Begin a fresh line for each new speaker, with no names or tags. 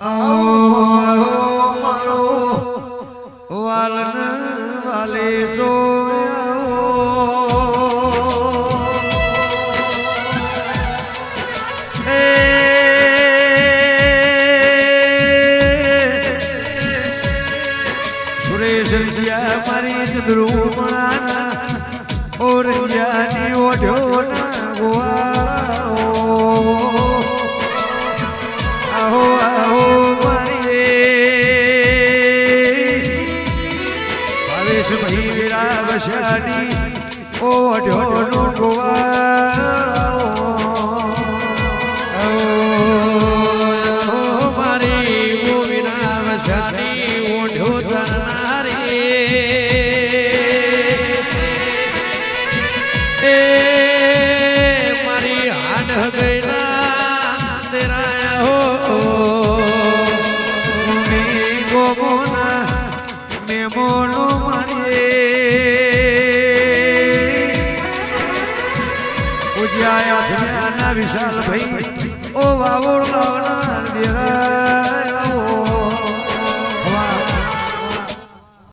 આવો મારો વાલન વાલે સુરેશ મારી ચંદ્રુમણા ભાઈ વીરા વસાડી ઓઢો નો ગોવાળાઓ
મારી ગોવિના વસાની ઓઢો ચરનારે. એ મારી હાડ ગયેલા, તેરાયા હો.
મેં ગોમોના મેમોનો મારે પૂજ્યા વિશાલ ભાઈ. ઓ વાવોળ લાવનાર દેરા